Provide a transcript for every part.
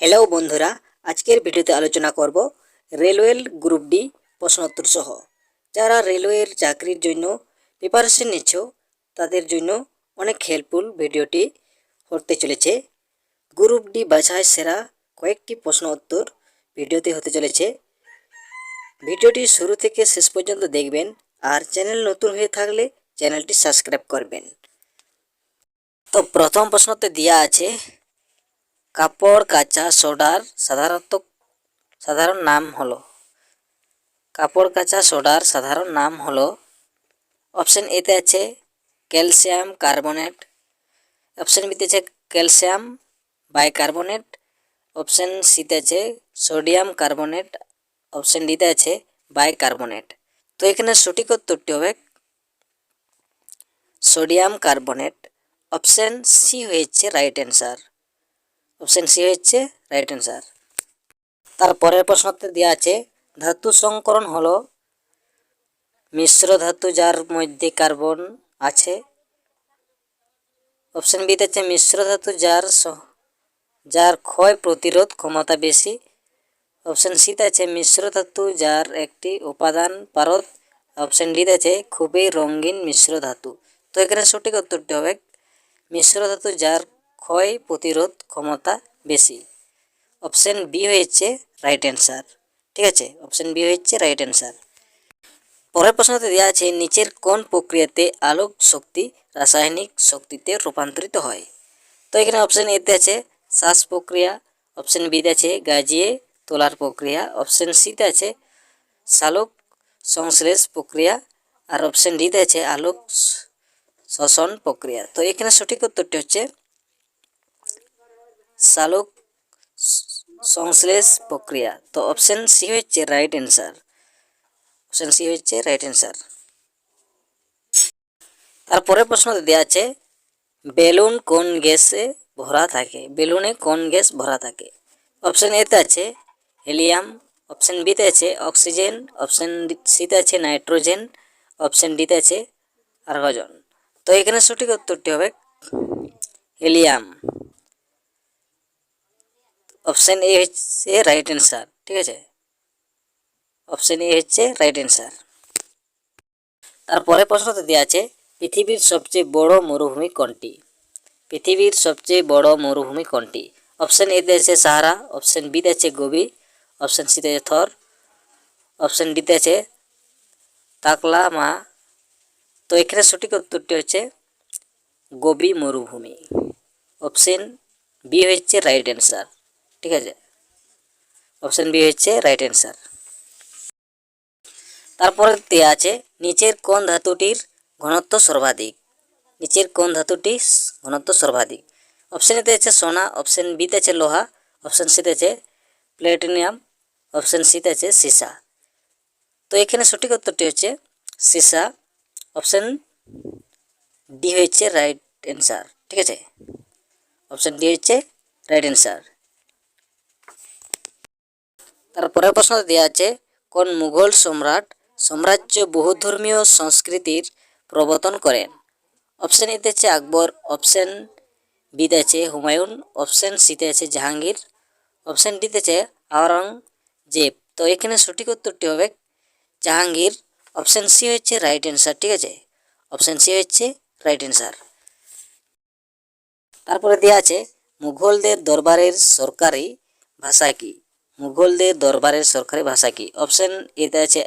Hello বন্ধুরা। আজকের ভিডিওতে আলোচনা করব রেলওয়ের গ্রুপ ডি প্রশ্নোত্তর সহ। যারা রেলওয়ের চাকরির জন্য প্রিপারেশন নিচ্ছ, তাদের জন্য অনেক হেল্পফুল ভিডিওটি হতে চলেছে। গ্রুপ ডি বাছাই সেরা কয়েকটি প্রশ্ন উত্তর ভিডিওতে হতে চলেছে। ভিডিওটি শুরু থেকে শেষ পর্যন্ত দেখবেন আর চ্যানেল নতুন হয়ে থাকলে চ্যানেলটি সাবস্ক্রাইব করবেন। তো প্রথম প্রশ্নতে দেওয়া আছে কাপড়, কাচা সোডার সাধারণত, সাধারণ নাম হলো। কাপড়, কাচা সোডার সাধারণ নাম হলো। অপশন এতে আছে ক্যালসিয়াম কার্বনেট। অপশন বিতে আছে ক্যালসিয়াম বাইকার্বনেট। অপশন সিতে আছে সোডিয়াম কার্বনেট। অপশন ডিতে আছে বাইকার্বনেট। তো এখানে সঠিক উত্তরটি হবে সোডিয়াম কার্বনেট। অপশন সি হয়েছে রাইট অ্যান্সার। অপশন সি হচ্ছে রাইট অ্যান্সার তারপরের প্রশ্নতে দেওয়া আছে, ধাতু সংকরণ হলো মিশ্র ধাতু যার মধ্যে কার্বন আছে। অপশন বিতে আছে মিশ্র ধাতু যার যার ক্ষয় প্রতিরোধ ক্ষমতা বেশি। অপশন সিতে আছে মিশ্র ধাতু যার একটি উপাদান পারদ। অপশন ডিতে আছে খুবই রঙিন মিশ্র ধাতু। তো এখানে সঠিক উত্তরটি হবে মিশ্র ধাতু যার ক্ষয় প্রতিরোধ ক্ষমতা বেশি। অপশন বি হয়েছে রাইট অ্যান্সার ঠিক আছে? অপশন বি হচ্ছে রাইট অ্যান্সার পরের প্রশ্নতে দেওয়া আছে, নিচের কোন প্রক্রিয়াতে আলোক শক্তি রাসায়নিক শক্তিতে রূপান্তরিত হয়? তো এখানে অপশন এতে আছে শ্বাস প্রক্রিয়া অপশন বিতে আছে গাজিয়ে তোলার প্রক্রিয়া অপশন সিতে আছে সালোক সংশ্লেষ প্রক্রিয়া, আর অপশন ডিতে আছে আলোক শ- শ্বসন প্রক্রিয়া। তো এখানে সঠিক উত্তরটি হচ্ছে সালোক সংশ্লেষ প্রক্রিয়া তো অপশন সি হচ্ছে রাইট অ্যান্সার অপশন সি হচ্ছে রাইট অ্যান্সার তারপরে প্রশ্ন দেওয়া আছে, বেলুন কোন গ্যাসে ভরা থাকে? বেলুনে কোন গ্যাস ভরা থাকে? অপশন এতে আছে হিলিয়াম অপশন বিতে আছে অক্সিজেন অপশন সিতে আছে নাইট্রোজেন অপশন ডিতে আছে আর্গজন তো এখানে সঠিক উত্তরটি হবে হিলিয়াম অপশন এ হচ্ছে রাইট অ্যান্সার ঠিক আছে? অপশন এ হচ্ছে রাইট অ্যান্সার তারপরে প্রশ্নতে দেওয়া আছে, পৃথিবীর সবচেয়ে বড় মরুভূমি কোনটি? পৃথিবীর সবচেয়ে বড় মরুভূমি কোনটি? অপশন এতে আছে সাহারা, অপশন বিতে আছে গোবি অপশন সিতে আছে থর, অপশন ডিতে আছে তাকলা, মা। তো এখানে সঠিক উত্তরটি হচ্ছে গোবি মরুভূমি। অপশন বি হচ্ছে রাইট অ্যান্সার ঠিক আছে? অপশন বি হচ্ছে রাইট অ্যান্সার তারপরে দেওয়া আছে, নিচের কোন ধাতুটির ঘনত্ব সর্বাধিক। নিচের কোন ধাতুটি ঘনত্ব সর্বাধিক। অপশন এতে আছে সোনা অপশন বিতে আছে লোহা অপশন সিতে আছে প্লেটিনিয়াম অপশন সিতে আছে সীসা। তো এখানে সঠিক উত্তরটি হচ্ছে সীসা। অপশন ডি হচ্ছে রাইট অ্যান্সার ঠিক আছে? অপশন ডি হচ্ছে রাইট অ্যান্সার তারপরে প্রশ্ন দেওয়া আছে, কোন মুঘল সম্রাট সাম্রাজ্য বহুধর্মীয় সংস্কৃতির প্রবর্তন করেন? অপশন এতে আছে আকবর অপশন বিতে আছে হুমায়ুন অপশন সিতে আছে জাহাঙ্গীর অপশন ডিতে আছে আওরঙ্গজেব। তো এখানে সঠিক উত্তরটি হবে জাহাঙ্গীর অপশন সি হচ্ছে রাইট অ্যান্সার ঠিক আছে? অপশন সি হচ্ছে রাইট অ্যান্সার তারপরে দেওয়া আছে, মুঘলদের দরবারের সরকারি ভাষা কি? মুঘলদের দরবারের সরকারি ভাষা কি? অপশন এতে আছে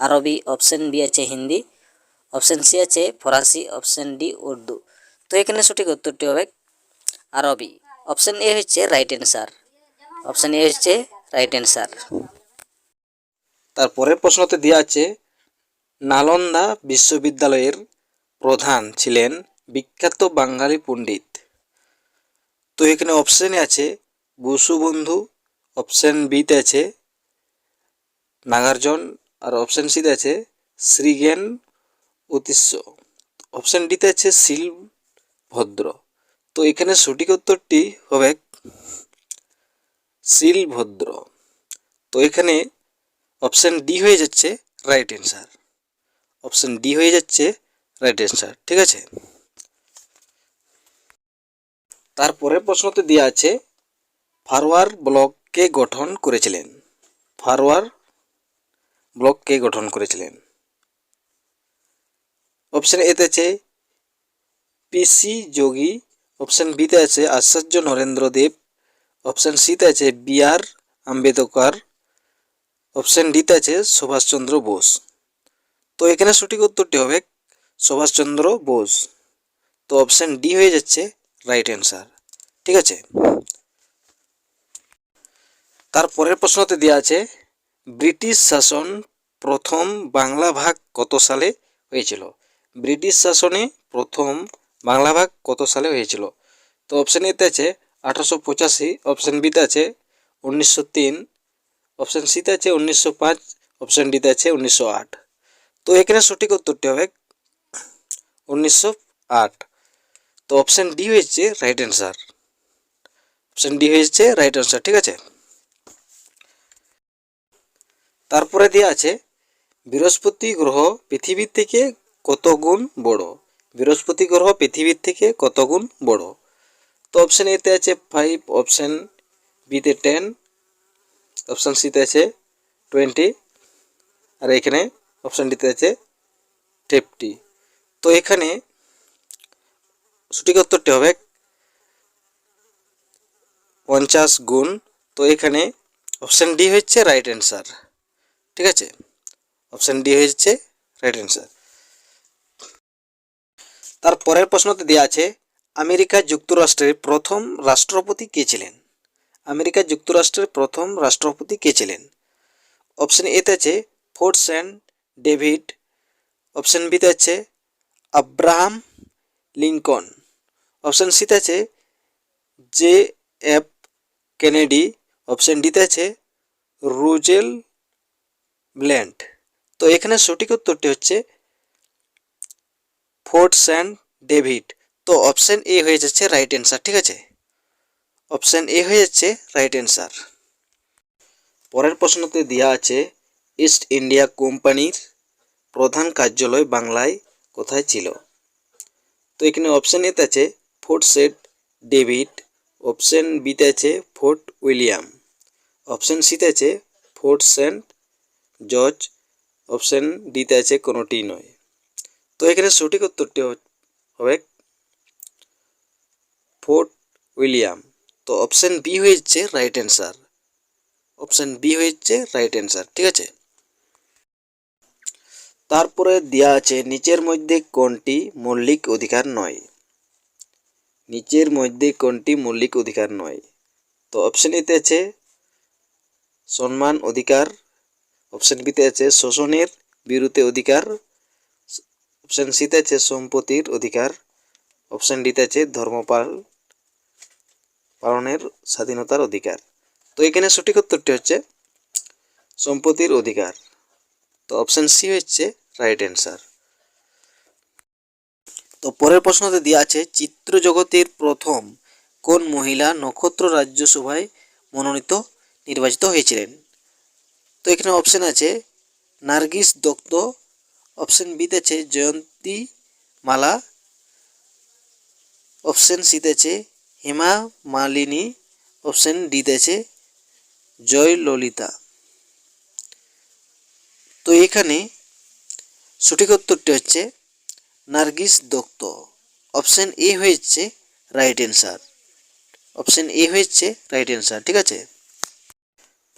আরবি অপশন বি আছে হিন্দি অপশন সি আছে ফরাসি অপশন ডি উর্দু। তো এখানে সঠিক উত্তরটি হবে আরবি। অপশন এ হচ্ছে রাইট অ্যান্সার অপশন এ হচ্ছে রাইট অ্যান্সার তারপরের প্রশ্নতে দেওয়া আছে, নালন্দা বিশ্ববিদ্যালয়ের প্রধান ছিলেন বিখ্যাত বাঙালি পণ্ডিত। তো এখানে অপশানে আছে বসুবন্ধু অপশান বিতে আছে নাগার্জুন আর অপশান সিতে আছে শ্রীজ্ঞান অতিস্য অপশান ডিতে আছে শিল ভদ্র তো এখানে সঠিক উত্তরটি হবে শিল ভদ্র তো এখানে অপশান ডি হয়ে যাচ্ছে রাইট অ্যান্সার অপশান ডি হয়ে যাচ্ছে রাইট অ্যান্সার ঠিক আছে? তারপরে প্রশ্নতে দেওয়া আছে ফারওয়ার ব্লক কে গঠন করেছিলেন? ফারওয়ার ব্লক কে গঠন করেছিলেন? অপশন এতে আছে পিসি যোগী, অপশন বিতে আছে আচার্য নরেন্দ্র দেব অপশন সিতে আছে বি আর আম্বেদকর, অপশন ডিতে আছে সুভাষচন্দ্র বোস। তো এখানে সঠিক উত্তরটি হবে সুভাষচন্দ্র বোস। তো অপশন ডি হয়ে যাচ্ছে রাইট অ্যান্সার। ঠিক আছে? তারপরের প্রশ্নতে দেওয়া আছে, ব্রিটিশ শাসন প্রথম বাংলা ভাগ কত সালে হয়েছিল? ব্রিটিশ শাসনে প্রথম বাংলা ভাগ কত সালে হয়েছিল? তো অপশন এতে আছে আঠারোশো পঁচাশি অপশন বিতে আছে উনিশশো তিন অপশন সিতে আছে উনিশশো পাঁচ অপশন ডিতে আছে উনিশশো আট। তো এখানে সঠিক উত্তরটি হবে উনিশশো আট। তো অপশন ডি হয়েছে রাইট অ্যান্সার অপশন ডি হয়েছে রাইট অ্যান্সার ঠিক আছে? তারপরে দেওয়া আছে, বৃহস্পতি গ্রহ পৃথিবীর থেকে কত গুণ বড়? বৃহস্পতি গ্রহ পৃথিবীর থেকে কত গুণ বড়? তো অপশান এতে আছে ফাইভ অপশন বিতে টেন অপশান সিতে আছে টোয়েন্টি আর এখানে অপশান ডিতে আছে ফিফটি তো এখানে সঠিক উত্তরটি হবে পঞ্চাশ গুণ। তো এখানে অপশান ডি হচ্ছে রাইট অ্যান্সার ঠিক আছে? অপশন ডি হচ্ছে রাইট অ্যান্সার তার পরের প্রশ্নতে দেওয়া আছে, আমেরিকা যুক্তরাষ্ট্রের প্রথম রাষ্ট্রপতি কে ছিলেন? আমেরিকা যুক্তরাষ্ট্রের প্রথম রাষ্ট্রপতি কে ছিলেন? অপশন এতে আছে ফোর্ট সেন্ট ডেভিড। অপশন বিতে আছে, আব্রাহাম লিঙ্কন অপশন সিতে আছে, জে এফ কেনেডি। অপশন ডিতে আছে, রুজেল ব্ল্যান্ড তো এখানে সঠিক উত্তরটি হচ্ছে ফোর্ট সেন্ট ডেভিড। তো অপশন এ হয়ে যাচ্ছে রাইট অ্যান্সার, ঠিক আছে? অপশান এ হয়ে যাচ্ছে রাইট অ্যান্সার। পরের প্রশ্নতে দেওয়া আছে, ইস্ট ইন্ডিয়া কোম্পানির প্রধান কার্যালয় বাংলায় কোথায় ছিল? তো এখানে অপশান এতে আছে ফোর্ট সেট ডেভিড, অপশন বিতে আছে ফোর্ট উইলিয়াম, অপশন সিতে আছে ফোর্ট সেন্ট জর্জ অপশন ডিতে আছে কোনোটি নয়। তো এখানে সঠিক উত্তরটি হবে ফোর্ট উইলিয়াম। তো অপশন বি হয়েছে রাইট অ্যান্সার। অপশন বি হয়েছে রাইট অ্যান্সার, ঠিক আছে? তারপরে দেওয়া আছে নিচের মধ্যে কোনটি মৌলিক অধিকার নয়। নিচের মধ্যে কোনটি মৌলিক অধিকার নয়। তো অপশন এতে আছে সম্মান, অধিকার অপশন বিতে আছে শোষণের বিরুদ্ধে অধিকার। অপশন সিতে আছে সম্পত্তির অধিকার। অপশন ডিতে আছে ধর্মপাল পালনের স্বাধীনতার অধিকার। তো এখানে সঠিক উত্তরটি হচ্ছে সম্পত্তির অধিকার। তো অপশন সি হচ্ছে রাইট অ্যান্সার তো পরের প্রশ্নতে দেওয়া আছে, চিত্র জগতের প্রথম কোন মহিলা নক্ষত্র রাজ্যসভায় মনোনীত নির্বাচিত হয়েছিলেন? তো এখানে অপশন আছে নার্গিস দত্ত। অপশন বিতে আছে জয়ন্তী মালা। অপশন সিতে আছে হেমা মালিনী। অপশন ডিতে আছে জয় ললিতা। তো এখানে সঠিক উত্তরটি হচ্ছে নার্গিস দত্ত। অপশন এ হয়েছে রাইট অ্যান্সার অপশন এ হয়েছে রাইট অ্যান্সার ঠিক আছে?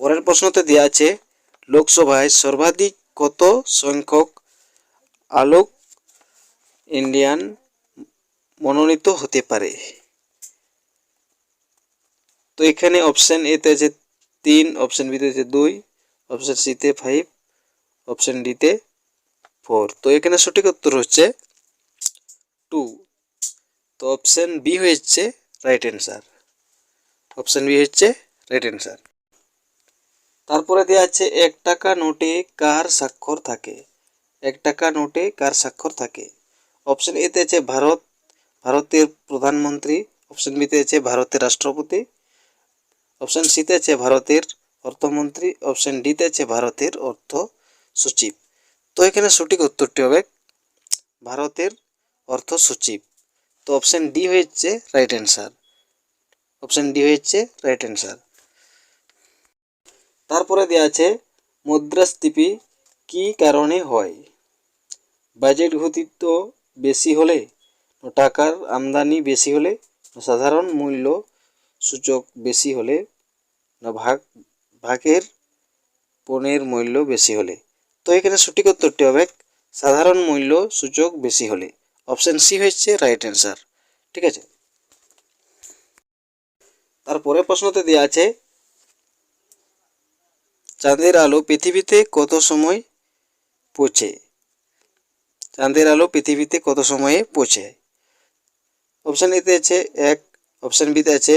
পরের প্রশ্নতে দেওয়া আছে লোকসভায় সর্বাধিক কত সংখ্যক আলোক ইন্ডিয়ান মনোনীত হতে পারে? তো এখানে অপশন এতে আছে তিন অপশন বিতে আছে দুই অপশন সিতে ফাইভ অপশন ডিতে ফোর তো এখানে সঠিক উত্তর হচ্ছে টু তো অপশন বি হয়েছে রাইট অ্যান্সার অপশন বি হচ্ছে রাইট অ্যান্সার তারপরে দেওয়া আছে, এক টাকা নোটে কার স্বাক্ষর থাকে। এক টাকা নোটে কার স্বাক্ষর থাকে। অপশন এতে আছে ভারত, ভারতের প্রধানমন্ত্রী। অপশন বিতে আছে ভারতের রাষ্ট্রপতি। অপশন সিতে আছে ভারতের অর্থমন্ত্রী। অপশন ডিতে আছে ভারতের অর্থ সচিব। তো এখানে সঠিক উত্তরটি হবে ভারতের অর্থ সচিব। তো অপশন ডি হয়েছে রাইট অ্যান্সার অপশন ডি হচ্ছে রাইট অ্যান্সার তারপরে দেওয়া আছে, মুদ্রাস্ফীতি কি কারণে হয়? বাজেট ঘটিত বেশি হলে, টাকার আমদানি বেশি হলে, সাধারণ মূল্য সূচক বেশি হলে না ভাগ, ভাগের পণ্যের মূল্য বেশি হলে। তো এখানে সঠিক উত্তরটি হবে, সাধারণ মূল্য সূচক বেশি হলে। অপশন সি হচ্ছে রাইট অ্যান্সার ঠিক আছে? তারপরে প্রশ্নতে দেওয়া আছে চাঁদের আলো পৃথিবীতে কত সময় পৌঁছে? চাঁদের আলো পৃথিবীতে কত সময়ে পৌঁছে? অপশান এতে আছে এক অপশান বিতে আছে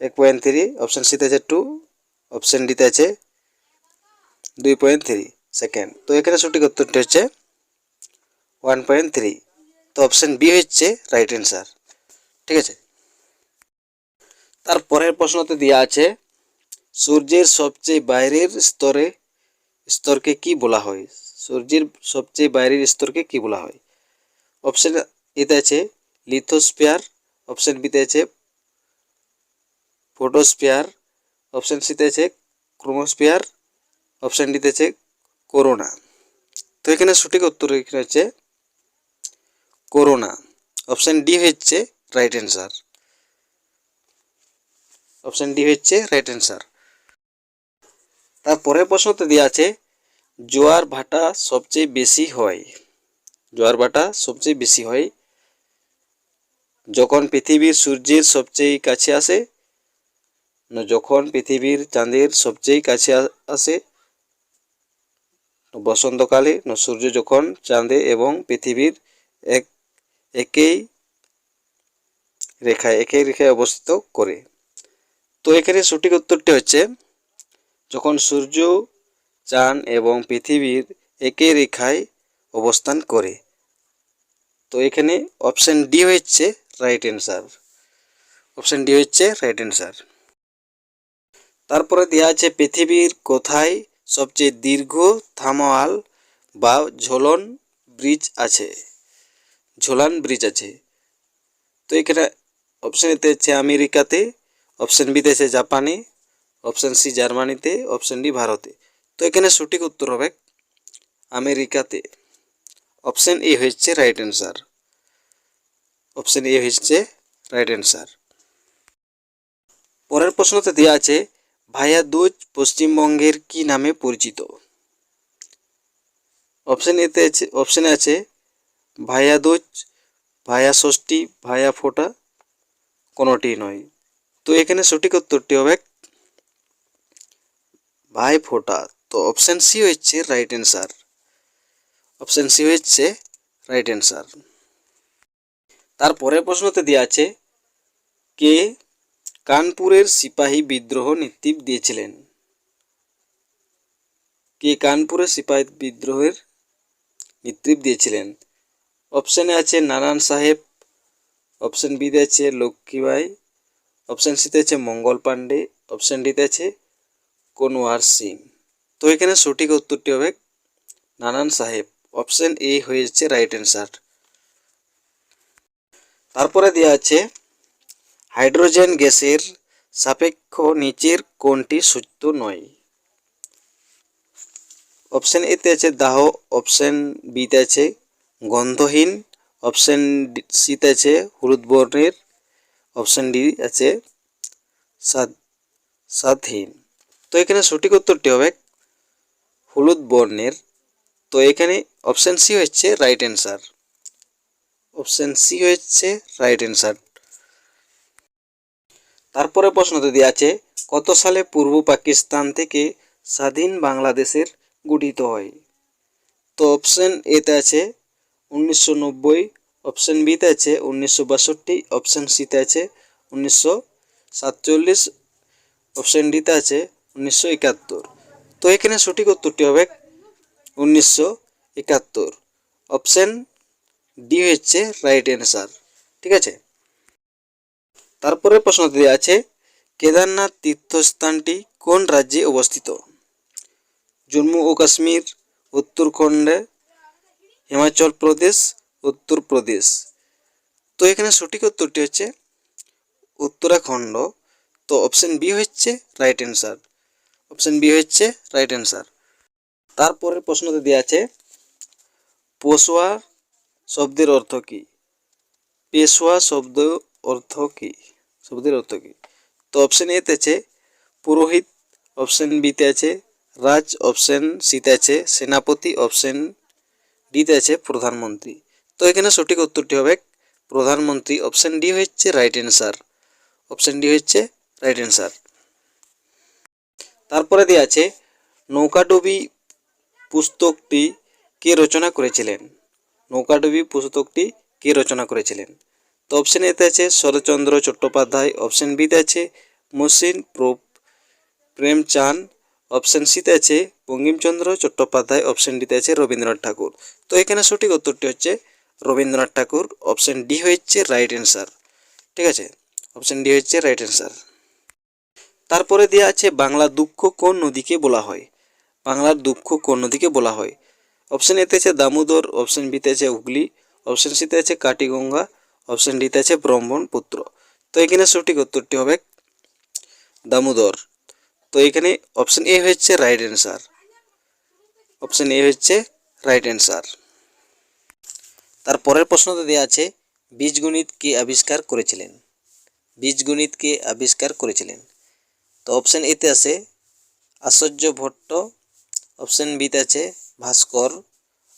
এক পয়েন্ট থ্রি অপশান সিতে আছে টু অপশান ডিতে আছে দুই পয়েন্ট থ্রি সেকেন্ড তো এখানে সঠিক উত্তরটি হচ্ছে ওয়ান পয়েন্ট থ্রি তো অপশান বি হচ্ছে রাইট অ্যান্সার ঠিক আছে? তারপরের প্রশ্নতে দেওয়া আছে সূর্যের সবচেয়ে বাইরের স্তরে, স্তরকে কি বলা হয়? সূর্যের সবচেয়ে বাইরের স্তরকে কি বলা হয়? অপশন এতে আছে লিথোস্ফিয়ার অপশন বিতে আছে ফোটোস্ফিয়ার অপশন সিতে আছে ক্রোমোস্ফিয়ার অপশন ডিতে আছে করোনা তো এখানে সঠিক উত্তর এখানে হচ্ছে করোনা অপশন ডি হচ্ছে রাইট অ্যান্সার অপশন ডি হচ্ছে রাইট অ্যান্সার তারপরের প্রশ্নতে দেওয়া আছে, জোয়ার ভাটা সবচেয়ে বেশি হয়। জোয়ার ভাটা সবচেয়ে বেশি হয়। যখন পৃথিবীর সূর্যের সবচেয়ে কাছে আসে যখন পৃথিবীর চাঁদের সবচেয়ে কাছে আসে বসন্তকালে, না সূর্য যখন চাঁদে এবং পৃথিবীর এক একই রেখায় একই রেখায় অবস্থিত করে। তো এখানে সঠিক উত্তরটি হচ্ছে যখন সূর্য চান এবং পৃথিবীর একই রেখায় অবস্থান করে। তো এখানে অপশন ডি হচ্ছে রাইট অ্যান্সার অপশন ডি হচ্ছে রাইট অ্যান্সার তারপরে দেওয়া আছে পৃথিবীর কোথায় সবচেয়ে দীর্ঘ থামাওয়াল বা ঝোলন ব্রিজ আছে? ঝোলান ব্রিজ আছে। তো এখানে অপশন এতে হচ্ছে আমেরিকাতে, অপশান বিতে আছে জাপানে অপশন সি জার্মানিতে অপশন ডি ভারতে তো। এখানে সঠিক উত্তর হবে আমেরিকাতে। অপশান এ হচ্ছে রাইট অ্যান্সার অপশান এ হচ্ছে রাইট অ্যান্সার পরের প্রশ্নতে দেওয়া আছে ভাইয়া দুজ পশ্চিমবঙ্গের কি নামে পরিচিত? অপশান এতে আছে অপশনে আছে ভাইয়া দুজ ভাইয়া ষষ্ঠী ভাইয়া ফোটা, কোনোটি নয়। তো এখানে সঠিক উত্তরটি হবে ভাই ফোটা, তো অপশন সি হচ্ছে রাইট অ্যান্সার অপশন সি হচ্ছে রাইট অ্যান্সার তারপরে প্রশ্নতে দেওয়া আছে, কে কানপুরের সিপাহী বিদ্রোহ নেতৃত্ব দিয়েছিলেন? কে কানপুরের সিপাহী বিদ্রোহের নেতৃত্ব দিয়েছিলেন? অপশানে আছে নারায়ণ সাহেব অপশান বিতে আছে লক্ষ্মীবাই অপশন সিতে আছে মঙ্গল পাণ্ডে অপশন ডিতে আছে কোনওয়ার সিং তো এখানে সঠিক উত্তরটি হবে নানান সাহেব। অপশন এ হয়েছে রাইট অ্যান্সার তারপরে দেওয়া আছে, হাইড্রোজেন গ্যাসের সাপেক্ষ নিচের কোনটি সত্য নয়? অপশন এতে আছে দাহ, অপশন বিতে আছে গন্ধহীন, অপশন সিতে আছে হলুদ বর্ণের, অপশন ডি আছে স্বাদ স্বাদহীন তো এখানে সঠিক উত্তরটি হবে হলুদ বর্ণের। তো এখানে অপশন সি হচ্ছে রাইট অ্যান্সার অপশন সি হচ্ছে রাইট অ্যান্সার তারপরে প্রশ্নতে দেওয়া আছে, কত সালে পূর্ব পাকিস্তান থেকে স্বাধীন বাংলাদেশের গঠিত হয়? তো অপশন এতে আছে উনিশশো নব্বই অপশন বিতে আছে উনিশশো বাষট্টি অপশন সিতে আছে উনিশশো সাতচল্লিশ অপশন ডিতে আছে উনিশশো একাত্তর। তো এখানে সঠিক উত্তরটি হবে উনিশশো একাত্তর। অপশন ডি হচ্ছে রাইট অ্যান্সার ঠিক আছে? তারপরে প্রশ্ন দেওয়া আছে, কেদারনাথ তীর্থস্থানটি কোন রাজ্যে অবস্থিত? জম্মু ও কাশ্মীর, উত্তরাখণ্ডে, হিমাচল প্রদেশ, উত্তরপ্রদেশ। তো এখানে সঠিক উত্তরটি হচ্ছে উত্তরাখণ্ড। তো অপশন বি হচ্ছে রাইট অ্যান্সার অপশন বি হচ্ছে রাইট অ্যান্সার তারপরের প্রশ্নতে দেওয়া আছে পোশোয়া শব্দের অর্থ কী? পেশোয়া শব্দ অর্থ কী? শব্দের অর্থ কী? তো অপশন এতে আছে, পুরোহিত অপশন বিতে আছে, রাজ অপশন সিতে আছে, সেনাপতি অপশন ডিতে আছে, প্রধানমন্ত্রী। তো এখানে সঠিক উত্তরটি হবে প্রধানমন্ত্রী। অপশন ডি হচ্ছে রাইট অ্যান্সার অপশন ডি হচ্ছে রাইট অ্যান্সার তারপরে দেওয়া আছে, নৌকাডুবি পুস্তকটি কে রচনা করেছিলেন? নৌকাডুবি পুস্তকটি কে রচনা করেছিলেন? তো অপশন এতে আছে শরৎচন্দ্র চট্টোপাধ্যায় অপশন বিতে আছে মসিন প্রোপ প্রেমচাঁদ অপশন সিতে আছে বঙ্কিমচন্দ্র চট্টোপাধ্যায় অপশন ডিতে আছে রবীন্দ্রনাথ ঠাকুর। তো এখানে সঠিক উত্তরটি হচ্ছে রবীন্দ্রনাথ ঠাকুর। অপশন ডি হচ্ছে রাইট অ্যান্সার ঠিক আছে? অপশন ডি হচ্ছে রাইট অ্যান্সার তারপরে দেওয়া আছে বাংলা দুঃখ কোন নদীকে বলা হয়? বাংলার দুঃখ কোন নদীকে বলা হয়? অপশন এতে আছে দামোদর অপশন বিতে আছে হুগলি অপশন সিতে আছে কাটিগঙ্গা অপশন ডিতে আছে ব্রহ্মপুত্র তো এখানে সঠিক উত্তরটি হবে দামোদর। তো এখানে অপশন এ হচ্ছে রাইট অ্যান্সার অপশন এ হচ্ছে রাইট অ্যান্সার তারপরের প্রশ্নতে দেওয়া আছে, বীজগণিত কে আবিষ্কার করেছিলেন? বীজগণিত কে আবিষ্কার করেছিলেন? তো অপশন এতে আছে আশ্চর্য ভট্ট অপশন বিতে আছে ভাস্কর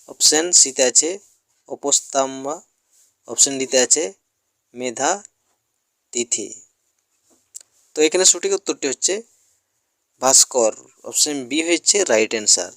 অপশন সিতে আছে অপস্তাম্বা অপশন ডিতে আছে মেধা, তিথি। তো এখানে সঠিক উত্তরটি হচ্ছে ভাস্কর অপশন বি হচ্ছে রাইট অ্যান্সার